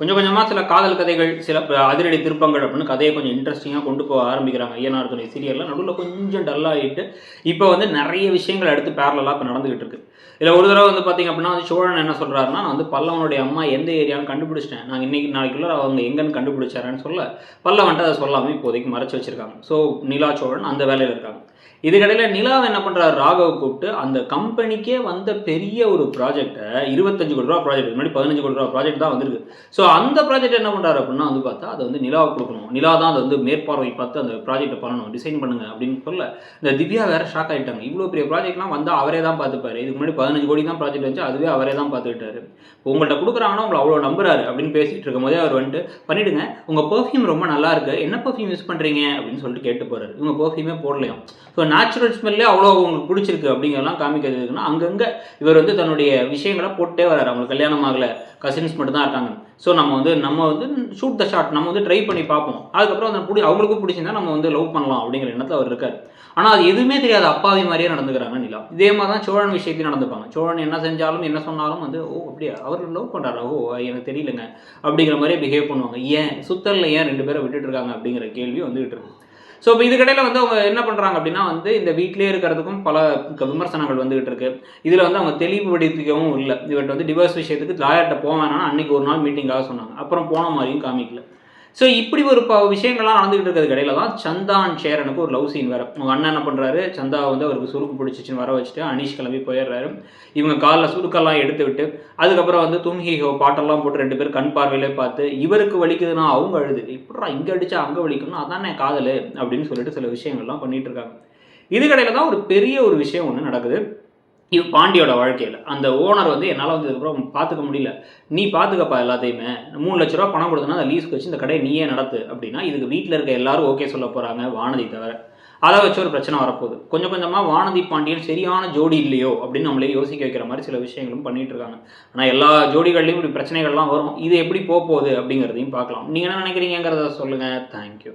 கொஞ்சம் கொஞ்சமாக சில காதல் கதைகள் சில அதிரடி திருப்பங்கள் அப்படின்னு கதையை கொஞ்சம் இன்ட்ரெஸ்டிங்காக கொண்டு போக ஆரம்பிக்கிறாங்க. ஐயனார் துணை சீரியலில் நடுவில் கொஞ்சம் டல்லாகிட்டு இப்போ வந்து நிறைய விஷயங்கள் அடுத்து பேரலாக இப்போ நடந்துகிட்டு இருக்கு. இதில் ஒரு தடவை வந்து பார்த்திங்க அப்படின்னா வந்து சோழன் என்ன சொல்கிறாருன்னா நான் வந்து பல்லவனுடைய அம்மா எந்த ஏரியான்னு கண்டுபிடிச்சிட்டேன். நான் இன்னைக்கு நாளைக்குள்ள அவங்க எங்கன்னு கண்டுபிடிச்சாரன்னு சொல்ல பல்லவன்ட்டு அதை சொல்லாமல் இப்போதைக்கு மறைச்சு வச்சிருக்காங்க. ஸோ நிலா சோழன் அந்த வேலையில் இருக்காங்க. இதுக்கடையில் நிலாவை என்ன பண்ணுறாரு ராகவ் கூப்பிட்டு அந்த கம்பெனிக்கே வந்த பெரிய ஒரு ப்ராஜெக்டை இருபத்தஞ்சு கோடி ரூபா ப்ராஜெக்ட் முன்னாடி பதினஞ்சு கோடி ரூபா ப்ராஜெக்ட் தான் வந்திருக்கு. ஸோ அந்த ப்ராஜெக்ட் என்ன பண்ணுறாரு அப்படின்னா வந்து பார்த்தா அதை வந்து நிலாவை கொடுக்கணும். நிலா தான் அதை வந்து மேற்பார்வை பார்த்து அந்த ப்ராஜெக்ட்டை பண்ணணும். டிசைன் பண்ணுங்க அப்படின்னு சொல்ல இந்த திவ்யா வேற ஷாக் ஆயிட்டாங்க. இவ்வளோ பெரிய ப்ராஜெக்ட்லாம் வந்தால் அவரே தான் பார்த்துப்பாரு. இதுக்கு முன்னாடி பதினஞ்சு கோடி தான் ப்ராஜெக்ட் வச்சு அதுவே அவரே தான் பார்த்துக்கிட்டாரு. உங்கள்கிட்ட கொடுக்குறாங்கன்னா உங்களை அவ்வளோ நம்புறாரு அப்படின்னு பேசிட்டு இருக்கும் போதே அவர் வந்துட்டு பண்ணிடுங்க. உங்கள் பர்ஃப்யூம் ரொம்ப நல்லா இருக்கு. என்ன பர்ஃப்யூம் யூஸ் பண்ணுறீங்க அப்படின்னு சொல்லிட்டு கேட்டு போகிறாரு இவங்க பர்ஃப்யூமே போடலையும். ஸோ நேச்சுரல் ஸ்மெல்லே அவ்வளோ உங்களுக்கு பிடிச்சிருக்கு அப்படிங்கிறதெல்லாம் காமிக்கிறதுக்குன்னா அங்கங்கே இவர் வந்து தன்னுடைய விஷயங்களை போட்டே வராரு அவங்களுக்கு கல்யாணம் ஆகலை. கசின்ஸ் மட்டும் தான் இருக்காங்க. ஸோ நம்ம வந்து நம்ம வந்து ஷூட் த ஷாட் நம்ம வந்து ட்ரை பண்ணி பார்ப்போம். அதுக்கப்புறம் அந்த பிடி அவங்களுக்கும் பிடிச்சிருந்தா நம்ம வந்து லவ் பண்ணலாம் அப்படிங்கிற எண்ணத்தில் அவர் இருக்கார். ஆனால் அது எதுவுமே தெரியாது அப்பாவி மாதிரியே நடந்துக்கிறாங்க நிலா. இதே மாதிரி தான் சோழன் விஷயத்தையும் நடந்துப்பாங்க. சோழன் என்ன செஞ்சாலும் என்ன சொன்னாலும் வந்து ஓ அப்படியா? அவர் லவ் பண்ணுறாரா ஓ எனக்கு தெரியலங்க. அப்படிங்கிற மாதிரியே பிஹேவ் பண்ணுவாங்க. ஏன்? சுத்தரில் ஏன் ரெண்டு பேரை விட்டுட்டு இருக்காங்க அப்படிங்கிற கேள்வி வந்துகிட்டு இருக்கு. ஸோ இப்போ இதுக்கடையில் வந்து அவங்க என்ன பண்ணுறாங்க அப்படின்னா வந்து இந்த வீட்டிலே இருக்கிறதுக்கும் பல விமர்சனங்கள் வந்துகிட்டு இருக்கு. இதில் வந்து அவங்க தெளிவுபடுத்திக்கவும் இல்லை. இவர்கிட்ட வந்து டிவோர்ஸ் விஷயத்துக்கு லாயர்கிட்ட போவேன்னா அன்னைக்கு ஒரு நாள் மீட்டிங்காக சொன்னாங்க. அப்புறம் போன மாதிரியும் காமிக்கல. ஸோ இப்படி ஒரு ப விஷயங்கள்லாம் நடந்துகிட்டு இருக்கிறது கடையில் தான் சந்தான் சேரனுக்கு ஒரு லவ் சீன் வேறு அவங்க அண்ணன் என்ன பண்ணுறாரு சந்தா வந்து அவருக்கு சுருக்கு பிடிச்சிச்சின்னு வர வச்சுட்டு அனீஷ் கிளம்பி போயிடுறாரு. இவங்க காலில் சுருக்கெல்லாம் எடுத்து விட்டு அதுக்கப்புறம் வந்து தும்ஹிஹோ பாட்டெல்லாம் போட்டு ரெண்டு பேர் கண் பார்வையிலே பார்த்து இவருக்கு வலிக்குதுன்னா அவங்க அழுது. இப்படா இங்கே அடித்தா அங்கே வலிக்கணும் அதானே காதல்? அப்படின்னு சொல்லிட்டு சில விஷயங்கள்லாம் பண்ணிகிட்டு இருக்காங்க. கடையில் தான் ஒரு பெரிய ஒரு விஷயம் ஒன்று நடக்குது. இது பாண்டியோட வாழ்க்கையில். அந்த ஓனர் வந்து என்னால் வந்து இதுக்கப்புறம் பார்த்துக்க முடியல. நீ பார்த்துக்கப்பா எல்லாத்தையுமே. மூணு லட்ச ரூபா பணம் கொடுத்தனா அந்த லீஸ்க்கு வச்சு இந்த கடையை நீயே நடத்து. அப்படின்னா இதுக்கு வீட்டில் இருக்க எல்லாரும் ஓகே சொல்ல போகிறாங்க வானதி தவிர. அதை வச்சு ஒரு பிரச்சனை வரப்போகுது. கொஞ்சம் கொஞ்சமாக வானதி பாண்டியன் சரியான ஜோடி இல்லையோ அப்படின்னு நம்மளே யோசிக்க வைக்கிற மாதிரி சில விஷயங்களும் பண்ணிகிட்டு இருக்காங்க. ஆனால் எல்லா ஜோடிகள்லையும் இப்படி பிரச்சனைகள்லாம் வரும். இது எப்படி போக போகுது அப்படிங்கிறதையும் பார்க்கலாம். நீங்கள் என்ன நினைக்கிறீங்கிறத சொல்லுங்கள் தேங்க்யூ